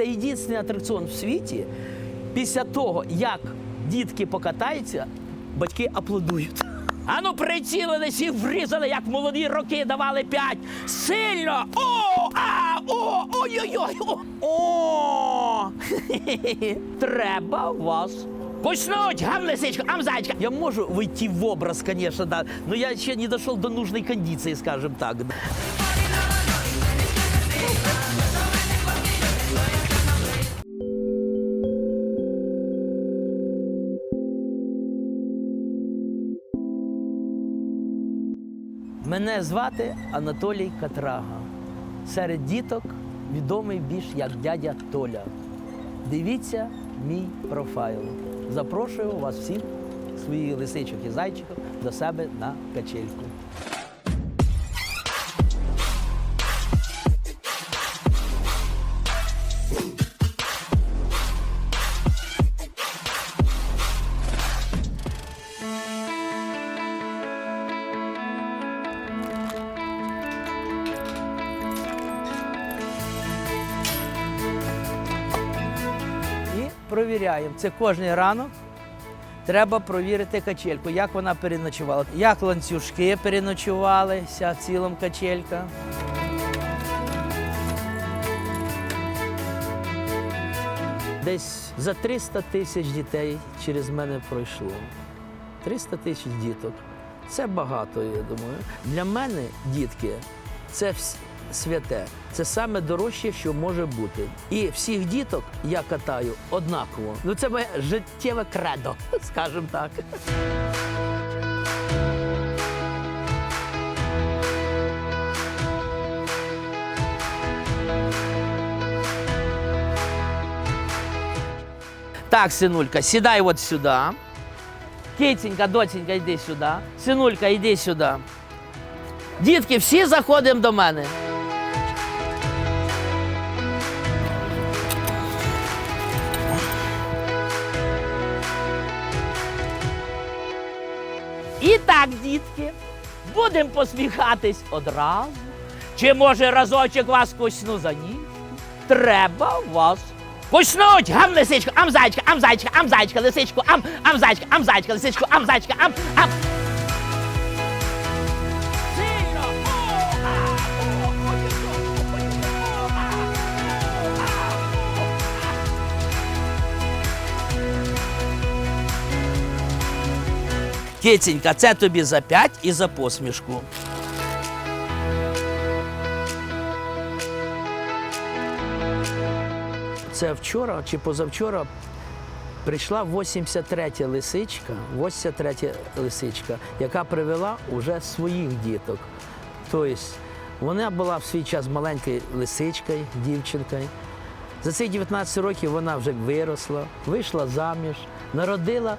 Це єдиний атракціон в світі. Після того, як дітки покатаються, батьки аплодують. Ану, прицілились і врізали, як молоді роки давали п'ять. Сильно! О! А! О! Ой-ой-ой! О! О! Треба вас. Почнуть! Гам, лисичка, ам, зайчка! Я можу вийти в образ, конечно, да, но я ще не дошел до нужной кондиции, скажем так. Мене звати Анатолій Катрага. Серед діток відомий більш як дядя Толя. Дивіться мій профайл. Запрошую вас всіх, своїх лисичок і зайчиків, до себе на качельку. Провіряємо. Це кожен ранок. Треба провірити качельку, як вона переночувала, як ланцюжки переночувалися цілом качелька. Десь за 300 тисяч дітей через мене пройшло. 300 тисяч діток. Це багато, я думаю. Для мене дітки це вс- святе. Це саме дорожче, що може бути. І всіх діток я катаю однаково. Ну це моє життєве кредо, скажімо так. Так, синулька, сідай от сюди. Китенька, доценька, йди сюди. Синулька, йди сюди. Дітки, всі заходимо до мене. Так, дітки, будемо посміхатись одразу. Чи може разочок вас кусну за ніч? Треба вас. Куснуть! Гам, лисичку, ам зайчка, ам зайчка, ам зайчка, лисичку, ам, ам зайчка, ам зайчка, лисичку, ам зайчка, ам, ам. Киценька, це тобі за п'ять і за посмішку. Це вчора чи позавчора прийшла 83-я лисичка, 83-я лисичка, яка привела уже своїх діток. Тобто вона була в свій час маленькою лисичкою, дівчинкою. За цих 19 років вона вже виросла, вийшла заміж, народила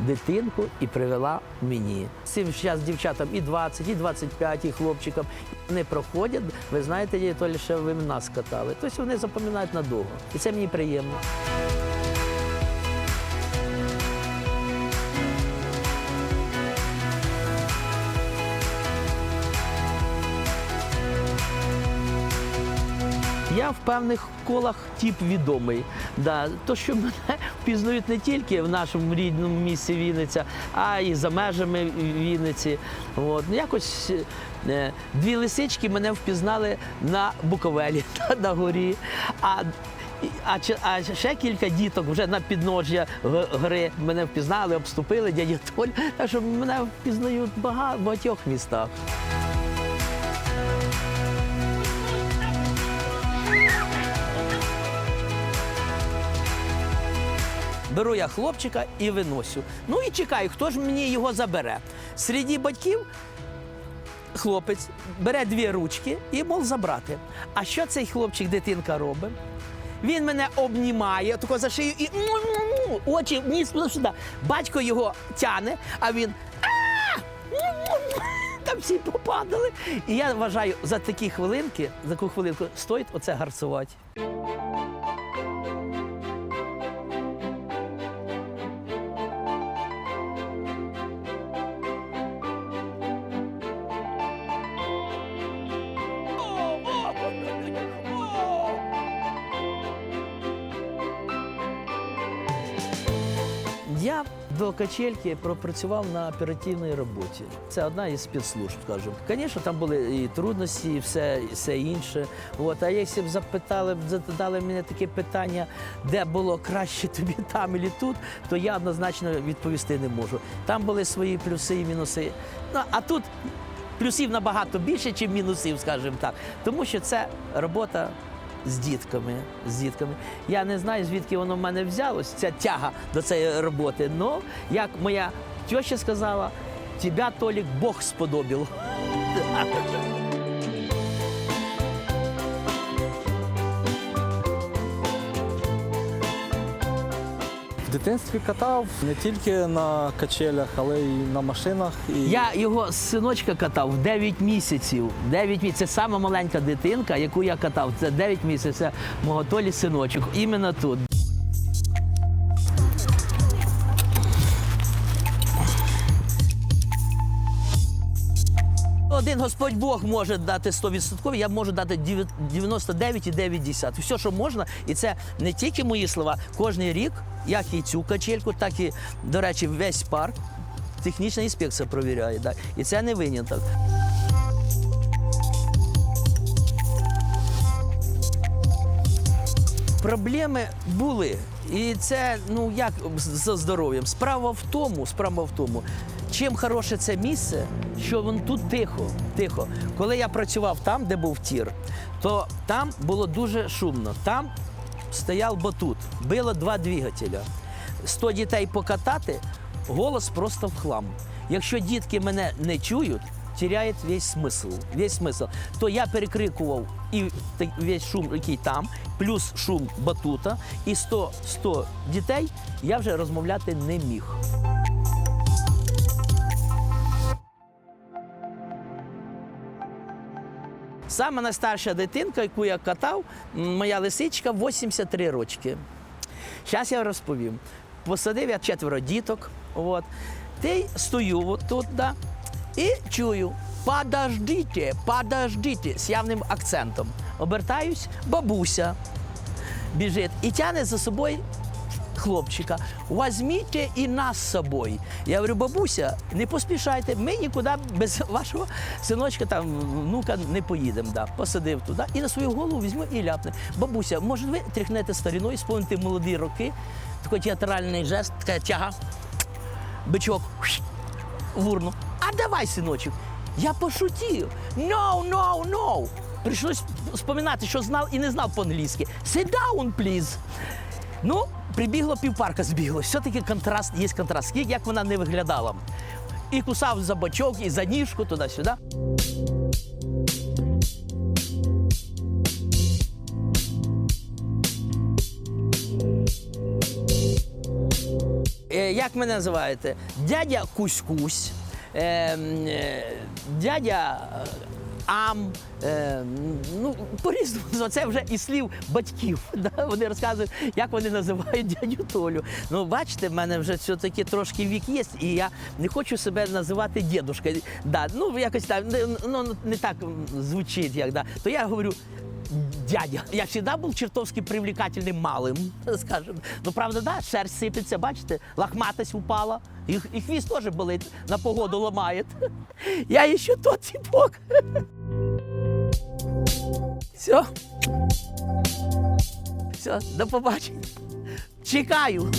дитинку і привела мені. Цим зараз дівчатам і 20, і 25, і хлопчикам. Вони проходять, ви знаєте, то лише ви нас катали. Тобто вони запам'ятають надовго. І це мені приємно. Я в певних колах тип відомий. Да. То, що мене впізнають не тільки в нашому рідному місті Вінниця, а й за межами Вінниці. От. Ну, Якось е, дві лисички мене впізнали на Буковелі, на горі. А А, а ще кілька діток вже на підножжя г- гори мене впізнали, обступили дядя Толь. Так що мене впізнають в багатьох містах. Беру я хлопчика і виносю. Ну і чекаю, хто ж мені його забере. Серед батьків хлопець бере дві ручки і мов забрати. А що цей хлопчик, дитинка робить? Він мене обнімає, тако за шию і очі вниз сюди. Батько його тяне, а він там всі попадали. І я вважаю, за такі хвилинки, за таку хвилинку стоїть оце гарцувати. До качельки пропрацював на оперативній роботі. Це одна із спецслужб, скажімо. Звісно, там були і трудності, і все, все інше. От. А якщо б запитали, задали мені таке питання, де було краще тобі там і тут, то я однозначно відповісти не можу. Там були свої плюси і мінуси. Ну, а тут плюсів набагато більше, ніж мінусів, скажімо так. Тому що це робота з дітками. З дітками. Я не знаю, звідки воно в мене взялось, ця тяга до цієї роботи. Ну, як моя тьоща сказала, тебе, Толік, Бог сподобив. дитинстві катав не тільки на качелях, але й на машинах. І Я його синочка катав в 9 місяців. 9 місяців. Це сама маленька дитинка, яку я катав. Це 9 місяців. Це мого Толі синочок. Іменно тут. Один Господь Бог може дати 100%, я можу дати 99,9. Все, що можна, і це не тільки мої слова. Кожний рік, як і цю качельку, так і, до речі, весь парк. Технічна інспекція провіряє. Так. І це не виняток. Проблеми були. І це ну як з здоров'ям. Справа в тому, справа в тому, чим хороше це місце, що воно тут тихо, тихо. Коли я працював там, де був тір, то там було дуже шумно. Там стояв батут, било два двигателя. 100 дітей покатати, голос просто в хлам. Якщо дітки мене не чують, теряє весь смисл. Весь смисл. То я перекрикував і весь шум, який там, плюс шум батута, і 100, 100 дітей я вже розмовляти не міг. Саме найстарша дитинка, яку я катав, моя лисичка 83 рочки. Зараз я розповім. Посадив я четверо діток. От. Й стою тут, да, і чую. Подождите, подождите, з явним акцентом. Обертаюсь, бабуся біжить і тягне за собою хлопчика. Возьміть і нас з собою. Я говорю, бабуся, не поспішайте, ми нікуди без вашого синочка, там, внука не поїдемо. Да. Посадив туди і на свою голову візьму і ляпне. Бабуся, може ви тряхнете старіною, сповните молоді роки, такий театральний жест, така тяга, бичок в урну. А давай, синочок, я пошутив. No, no, no. Прийшлось споминати, що знав і не знав по-англійськи. Sit down, please. Ну, прибігло півпарка збігло. Все-таки контраст, є контраст. Скільки як вона не виглядала. І кусав за бочок, і за ніжку, туди-сюди. Е, Як мене називаєте? Дядя Кусь-Кусь, е, е, дядя Ам. Е, ну, по-різному. Це вже і слів батьків. Да? Вони розказують, як вони називають дядю Толю. Ну, бачите, в мене вже все-таки трошки вік є, і я не хочу себе називати дідушкою. Да, ну, якось так, ну, не так звучить, як да. То я говорю. Дядя, я завжди був чертовски привлекательним малим, скажем. Ну, правда, да, шерсть сипеться, бачите, лохматость упала, і, і хвіст теж болить, на погоду ламає. Я ще тот типок. Все. Все, до побачення. Чекаю.